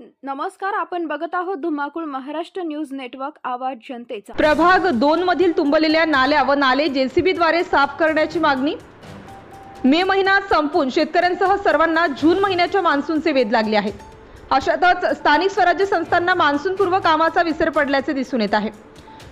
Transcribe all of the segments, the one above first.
नमस्कार आपण बघत आहोत धुमाकूळ महाराष्ट्र न्यूज नेटवर्क आवाज जनतेचा. प्रभाग दोन मधील तुंबलेल्या नाल्या व नाले जेसीबीद्वारे साफ करण्याची मागणी. मे महिना संपून शेतकऱ्यांसह सर्वांना जून महिन्याच्या मान्सूनचे वेध लागले आहेत. अशातच स्थानिक स्वराज्य संस्थांना मान्सूनपूर्व कामाचा विसर पडल्याचे दिसून येत आहे.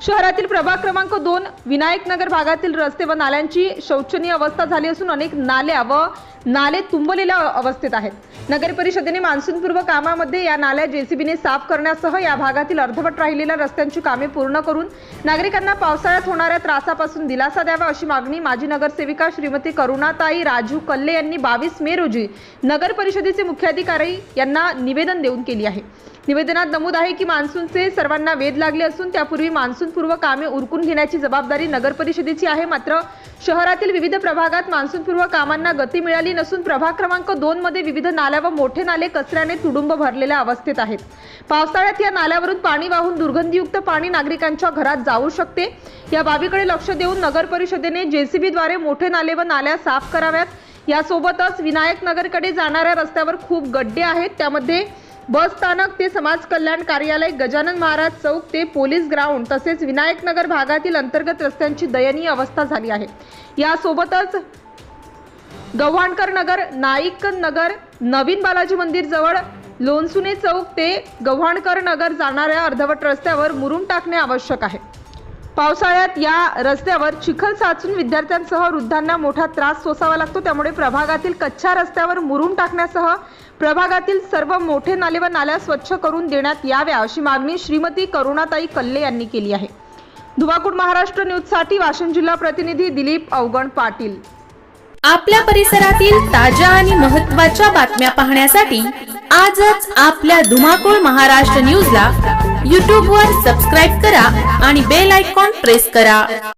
शहरातील प्रभाग क्रमांक दोन विनायक नगर भागातील रस्ते व नाल्यांची शौचनीय अवस्था झाली असून अनेक नाल्या व नाले तुंबलेल्या अवस्थेत आहेत. नगर परिषदेने मान्सूनपूर्व कामामध्ये या नाल्या जेसीबीने साफ करण्यासह या भागातील अर्धवट राहिलेल्या रस्त्यांची कामे पूर्ण करून नागरिकांना पावसाळ्यात होणाऱ्या त्रासापासून दिलासा द्यावा अशी मागणी माजी नगरसेविका श्रीमती करुणाताई राजू कल्ले यांनी बावीस मे रोजी नगर परिषदेचे मुख्याधिकारी यांना निवेदन देऊन केली आहे. निवेदनात नमूद आहे की मान्सूनचे सर्वांना वेध लागले असून त्यापूर्वी मान्सून मान्सूनपूर्व कामे उरकून घेण्याची जबाबदारी नगर परिषदेची आहे. मात्र शहरातील विविध प्रभागात मान्सूनपूर्व कामांना गती मिळाली नसून प्रभाग क्रमांक दोन मध्ये विविध नाल्या व मोठे नाले कचऱ्याने तुडुंब भरलेल्या अवस्थेत आहेत. पावसाळ्यात या नाल्यावरून पाणी वाहून दुर्गंधीयुक्त पाणी नागरिकांच्या घरात जाऊ शकते. या बाबीकडे लक्ष देऊन नगर परिषदेने जेसीबीद्वारे मोठे नाले व नाल्या साफ कराव्यात. यासोबतच विनायक नगरकडे जाणाऱ्या रस्त्यावर खूप गड्डे आहेत. त्यामध्ये बस स्थानक ते समाज कल्याण कार्यालय गजानन महाराज चौक ते पोलीस ग्राउंड तसेच विनायकनगर भागातील अंतर्गत रस्त्यांची दयनीय अवस्था झाली आहे. यासोबतच गव्हाणकर नगर नाईक नगर नवीन बालाजी मंदिर जवळ लोणसुने चौक ते गव्हाणकर नगर जाणाऱ्या अर्धवट रस्त्यावर मुरून टाकणे आवश्यक आहे. पावसाळ्यात या रस्त्यावर चिखल साचून विद्यार्थ्यांसह वृद्धांना मोठा त्रास सोसावा लागतो त्यामुळे प्रभागातील कच्च्या रस्त्यावर मुरून टाकण्यासह प्रभागातील सर्व मोठे नाले व नाल्या स्वच्छ करून देण्यात याव्या अशी मागणी श्रीमती करुणाताई कल्ले यांनी केली आहे. धुवाकूड महाराष्ट्र न्यूजसाठी वाशिम जिल्हा प्रतिनिधी दिलीप अवगण पाटील. आपल्या परिसरातील ताज्या आणि महत्त्वाच्या बातम्या पाहण्यासाठी आजच आपल्या धुमाकूळ महाराष्ट्र न्यूजला यूट्यूबवर सबस्क्राईब करा आणि बेल आयकॉन प्रेस करा.